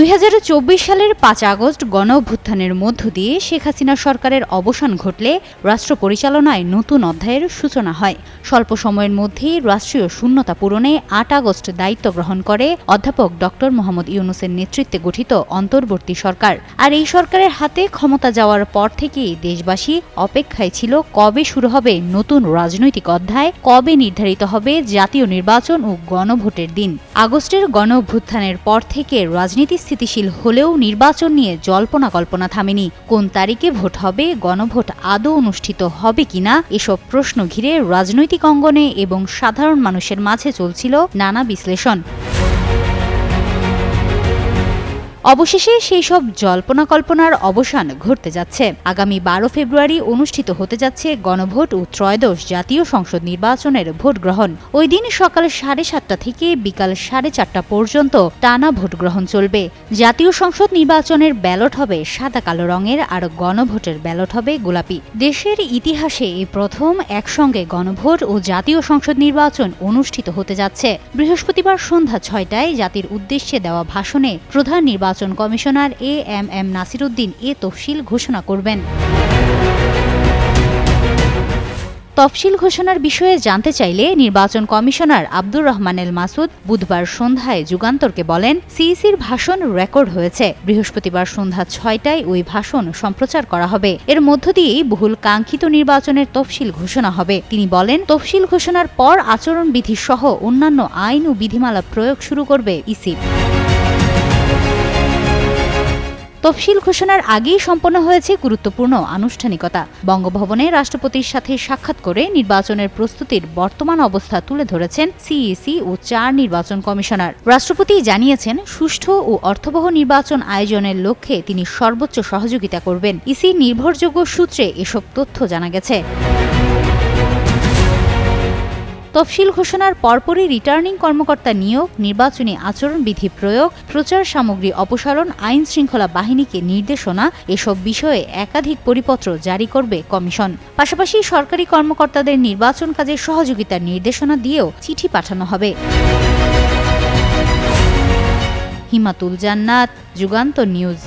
দুই হাজার চব্বিশ সালের পাঁচ আগস্ট গণ অভ্যুত্থানের মধ্য দিয়ে শেখ হাসিনা সরকারের অবসান ঘটলে রাষ্ট্র পরিচালনায় নতুন অধ্যায়ের সূচনা হয়। স্বল্প সময়ের মধ্যেই রাষ্ট্রীয় শূন্যতা পূরণে আট আগস্ট দায়িত্ব গ্রহণ করে অধ্যাপক ডক্টর মোহাম্মদ ইউনুসের নেতৃত্বে গঠিত অন্তর্বর্তী সরকার। আর এই সরকারের হাতে ক্ষমতা যাওয়ার পর থেকেই দেশবাসী অপেক্ষায় ছিল কবে শুরু হবে নতুন রাজনৈতিক অধ্যায়, কবে নির্ধারিত হবে জাতীয় নির্বাচন ও গণভোটের দিন। আগস্টের গণ অভ্যুত্থানের পর থেকে রাজনীতি স্থিতিশীল হলেও নির্বাচন নিয়ে জল্পনা কল্পনা থামেনি। কোন তারিখে ভোট হবে, গণভোট আদৌ অনুষ্ঠিত হবে কিনা, এসব প্রশ্ন ঘিরে রাজনৈতিক অঙ্গনে এবং সাধারণ মানুষের মাঝে চলছিল নানা বিশ্লেষণ। অবশেষে সেই সব জল্পনা কল্পনার অবসান ঘটতে যাচ্ছে। আগামী বারো ফেব্রুয়ারি অনুষ্ঠিত হতে যাচ্ছে গণভোট ও ত্রয়োদশ জাতীয় সংসদ নির্বাচনের ভোট গ্রহণ। ওই দিন সকাল সাড়ে সাতটা থেকে বিকাল সাড়ে চারটা পর্যন্ত টানা ভোট গ্রহণ চলবে। জাতীয় সংসদ নির্বাচনের ব্যালট হবে সাদা কালো রঙের আর গণভোটের ব্যালট হবে গোলাপি। দেশের ইতিহাসে এই প্রথম একসঙ্গে গণভোট ও জাতীয় সংসদ নির্বাচন অনুষ্ঠিত হতে যাচ্ছে। বৃহস্পতিবার সন্ধ্যা ছয়টায় জাতির উদ্দেশ্যে দেওয়া ভাষণে প্রধান নির্বাচন commissioner A M M Nasiruddin এ তফসিল ঘোষণা করবেন। তফসিল ঘোষণার বিষয়ে জানতে চাইলে নির্বাচন কমিশনার আব্দুর রহমান এল মাসুদ বুধবার সন্ধ্যায় যুগান্তরকে বলেন, সিইসির ভাষণ রেকর্ড হয়েছে। বৃহস্পতিবার সন্ধ্যা ছয়টায় ওই ভাষণ সম্প্রচার করা হবে। এর মধ্য দিয়েই বহুল কাঙ্ক্ষিত নির্বাচনের তফসিল ঘোষণা হবে। তিনি বলেন, তফসিল ঘোষণার পর আচরণবিধি সহ অন্যান্য আইন ও বিধিমালা প্রয়োগ শুরু করবে ইসি। তফসিল ঘোষণার আগেই সম্পন্ন হয়েছে গুরুত্বপূর্ণ আনুষ্ঠানিকতা। বঙ্গভবনে রাষ্ট্রপতির সাথে সাক্ষাৎ করে নির্বাচনের প্রস্তুতির বর্তমান অবস্থা তুলে ধরেছেন সিইসি ও চার নির্বাচন কমিশনার। রাষ্ট্রপতি জানিয়েছেন, সুষ্ঠু ও অর্থবহ নির্বাচন আয়োজনের লক্ষ্যে তিনি সর্বোচ্চ সহযোগিতা করবেন। ইসি নির্ভরযোগ্য সূত্রে এসব তথ্য জানা গেছে। তফসিল ঘোষণার পরপরই রিটার্নিং কর্মকর্তা নিয়োগ, নির্বাচনী আচরণবিধি প্রয়োগ, প্রচার সামগ্রী অপসারণ, আইন শৃঙ্খলা বাহিনীকে নির্দেশনা, এসব বিষয়ে একাধিক পরিপত্র জারি করবে কমিশন। পাশাপাশি সরকারি কর্মকর্তাদের নির্বাচন কাজে সহযোগিতার নির্দেশনা দিয়েও চিঠি পাঠানো হবে। হিমাতুল জান্নাত, যুগান্ত নিউজ।